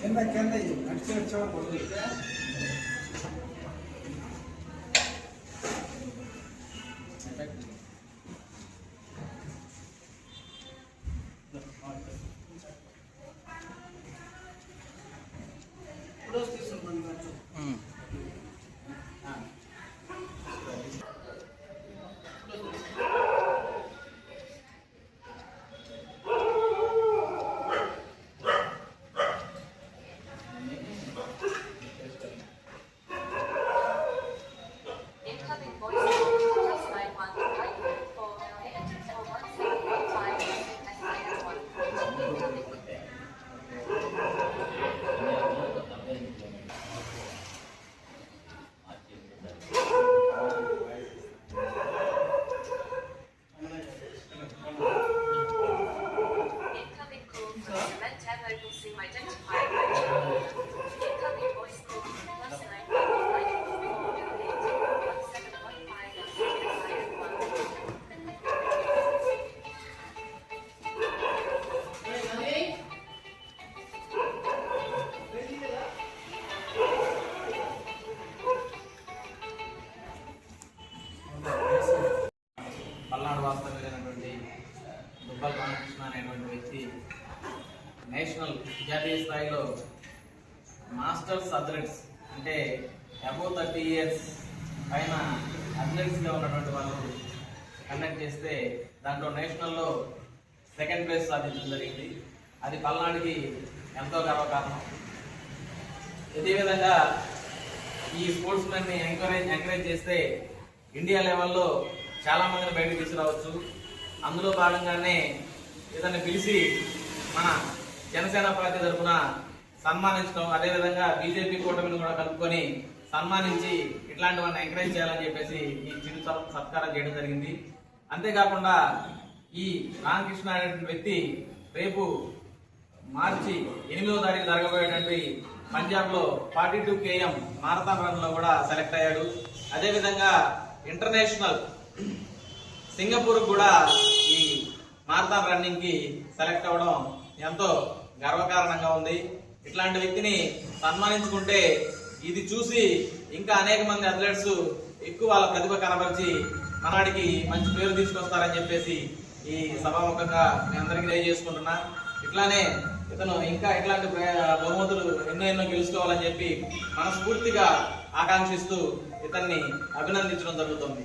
కింద కింద అడిచి వచ్చేవాళ్ళు दोस्ती संबंधाचं. పల్నాడు వాస్తవ్యులైనటువంటి దుబ్బల రామకృష్ణ అనేటువంటి వ్యక్తి నేషనల్ జాతీయ స్థాయిలో మాస్టర్స్ అథ్లెట్స్ అంటే అబౌ థర్టీ ఇయర్స్ పైన అథ్లెట్స్గా ఉన్నటువంటి వాళ్ళు కండక్ట్ చేస్తే దాంట్లో నేషనల్లో సెకండ్ ప్లేస్ సాధించడం జరిగింది. అది పల్నాడుకి ఎంతో గర్వకారణం. ఇదే విధంగా ఈ స్పోర్ట్స్ మెన్ ఎంకరేజ్ ఎంకరేజ్ చేస్తే ఇండియా లెవెల్లో చాలా మందిని బయటకు తీసుకురావచ్చు. అందులో భాగంగానే ఇతన్ని పిలిచి మన జనసేన పార్టీ తరఫున సన్మానించడం అదేవిధంగా బీజేపీ కూటమిని కూడా కలుపుకొని సన్మానించి ఇట్లాంటివన్నీ ఎంకరేజ్ చేయాలని చెప్పేసి ఈ చిరు సత్- సత్కారం చేయడం జరిగింది. అంతేకాకుండా ఈ రామకృష్ణ అనేటువంటి వ్యక్తి రేపు మార్చి ఎనిమిదో తారీఖు జరగబోయేటువంటి పంజాబ్లో ఫార్టీ టూ కేఎం మారథాన్ రన్లో కూడా సెలెక్ట్ అయ్యాడు. అదేవిధంగా ఇంటర్నేషనల్ సింగపూర్ కూడా ఈ మారథాన్ రన్నింగ్కి సెలెక్ట్ అవ్వడం ఎంతో గర్వకారణంగా ఉంది. ఇట్లాంటి వ్యక్తిని సన్మానించుకుంటే ఇది చూసి ఇంకా అనేక మంది అథ్లెట్స్ ఎక్కువ వాళ్ళ ప్రతిభ కనబరిచి మనవాడికి మంచి పేరు తీసుకొస్తారని చెప్పేసి ఈ సభాముఖంగా మీ అందరికీ తెలియజేసుకుంటున్నా. ఇట్లానే ఇతను ఇంకా ఇట్లాంటి బహుమతులు ఎన్నో ఎన్నో గెలుచుకోవాలని చెప్పి మనస్ఫూర్తిగా ఆకాంక్షిస్తూ ఇతన్ని అభినందించడం జరుగుతుంది.